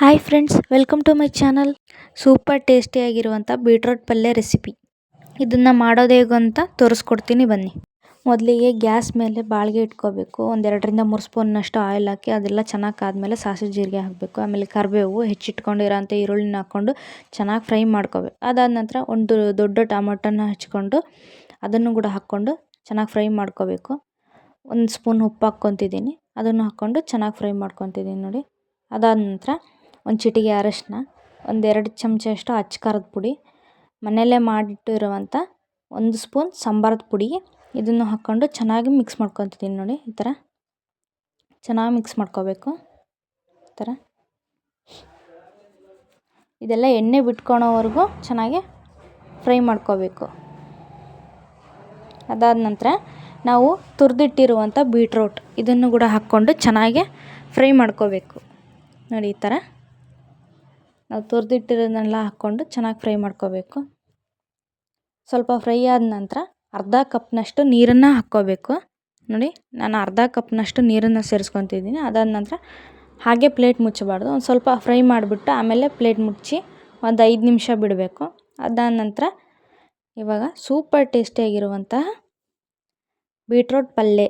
Hi friends welcome to my channel super ಟೇಸ್ಟಿಯಾಗಿರುವಂಥ beetroot ಪಲ್ಯ recipe ಇದನ್ನು ಮಾಡೋದು ಹೇಗೆ ಅಂತ ತೋರಿಸ್ಕೊಡ್ತೀನಿ ಬನ್ನಿ. ಮೊದಲಿಗೆ ಗ್ಯಾಸ್ ಮೇಲೆ ಬಾಳಿಗೆ ಇಟ್ಕೋಬೇಕು. ಒಂದೆರಡರಿಂದ ಮೂರು ಸ್ಪೂನ್ನಷ್ಟು ಆಯಿಲ್ ಹಾಕಿ ಅದೆಲ್ಲ ಚೆನ್ನಾಗಿ ಆದಮೇಲೆ ಸಾಸಿವೆ ಜೀರಿಗೆ ಹಾಕಬೇಕು. ಆಮೇಲೆ ಕರಿಬೇವು ಹೆಚ್ಚಿಟ್ಕೊಂಡಿರೋಂಥ ಈರುಳ್ಳಿನ ಹಾಕ್ಕೊಂಡು ಚೆನ್ನಾಗಿ ಫ್ರೈ ಮಾಡ್ಕೋಬೇಕು. ಅದಾದ ನಂತರ ಒಂದು ದೊಡ್ಡ ಟೊಮೊಟೊನ ಹಚ್ಕೊಂಡು ಅದನ್ನು ಕೂಡ ಹಾಕ್ಕೊಂಡು ಚೆನ್ನಾಗಿ ಫ್ರೈ ಮಾಡ್ಕೋಬೇಕು. ಒಂದು ಸ್ಪೂನ್ ಉಪ್ಪು ಹಾಕ್ಕೊತಿದ್ದೀನಿ. ಅದನ್ನು ಹಾಕ್ಕೊಂಡು ಚೆನ್ನಾಗಿ ಫ್ರೈ ಮಾಡ್ಕೊತಿದ್ದೀನಿ ನೋಡಿ. ಅದಾದ ನಂತರ ಒಂದು ಚಿಟಿಕೆ ಅರಶಿನ ಒಂದೆರಡು ಚಮಚಷ್ಟು ಅಚ್ಚ ಖಾರದ ಪುಡಿ, ಮನೆಯಲ್ಲೇ ಮಾಡಿಟ್ಟಿರುವಂಥ ಒಂದು ಸ್ಪೂನ್ ಸಾಂಬಾರದ ಪುಡಿ. ಇದನ್ನು ಹಾಕ್ಕೊಂಡು ಚೆನ್ನಾಗಿ ಮಿಕ್ಸ್ ಮಾಡ್ಕೊತಿದ್ದೀನಿ ನೋಡಿ ಈ ಥರ ಚೆನ್ನಾಗಿ ಮಿಕ್ಸ್ ಮಾಡ್ಕೋಬೇಕು ಈ ಥರ ಇದೆಲ್ಲ ಎಣ್ಣೆ ಬಿಟ್ಕೊಳೋವರೆಗೂ ಚೆನ್ನಾಗಿ ಫ್ರೈ ಮಾಡ್ಕೋಬೇಕು. ಅದಾದ ನಂತರ ನಾವು ತುರಿದಿಟ್ಟಿರುವಂಥ ಬೀಟ್ರೋಟ್ ಇದನ್ನು ಕೂಡ ಹಾಕ್ಕೊಂಡು ಚೆನ್ನಾಗಿ ಫ್ರೈ ಮಾಡ್ಕೋಬೇಕು. ನೋಡಿ ಈ ಥರ ನಾವು ತುರಿದಿಟ್ಟಿರೋದನ್ನೆಲ್ಲ ಹಾಕ್ಕೊಂಡು ಚೆನ್ನಾಗಿ ಫ್ರೈ ಮಾಡ್ಕೋಬೇಕು. ಸ್ವಲ್ಪ ಫ್ರೈ ಆದ ನಂತರ ಅರ್ಧ ಕಪ್ನಷ್ಟು ನೀರನ್ನು ಹಾಕ್ಕೋಬೇಕು. ನೋಡಿ, ನಾನು ಅರ್ಧ ಕಪ್ನಷ್ಟು ನೀರನ್ನು ಸೇರಿಸ್ಕೊತಿದ್ದೀನಿ. ಅದಾದ ನಂತರ ಹಾಗೆ ಪ್ಲೇಟ್ ಮುಚ್ಚಬಾರ್ದು. ಒಂದು ಸ್ವಲ್ಪ ಫ್ರೈ ಮಾಡಿಬಿಟ್ಟು ಆಮೇಲೆ ಪ್ಲೇಟ್ ಮುಚ್ಚಿ ಒಂದು ಐದು ನಿಮಿಷ ಬಿಡಬೇಕು. ಅದಾದ ನಂತರ ಇವಾಗ ಸೂಪರ್ ಟೇಸ್ಟಿಯಾಗಿರುವಂತಹ ಬೀಟ್ರೋಟ್ ಪಲ್ಯ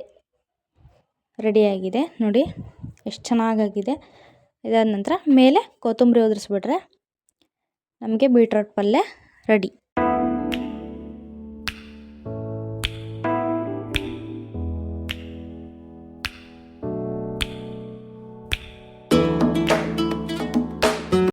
ರೆಡಿಯಾಗಿದೆ ನೋಡಿ, ಎಷ್ಟು ಚೆನ್ನಾಗಾಗಿದೆ. ಇದಾದ ನಂತರ ಮೇಲೆ ಕೊತ್ತಂಬರಿ ಉದುರಿಸ್ಬಿಟ್ರೆ ನಮಗೆ ಬೀಟ್ರೋಟ್ ಪಲ್ಯ ರೆಡಿ.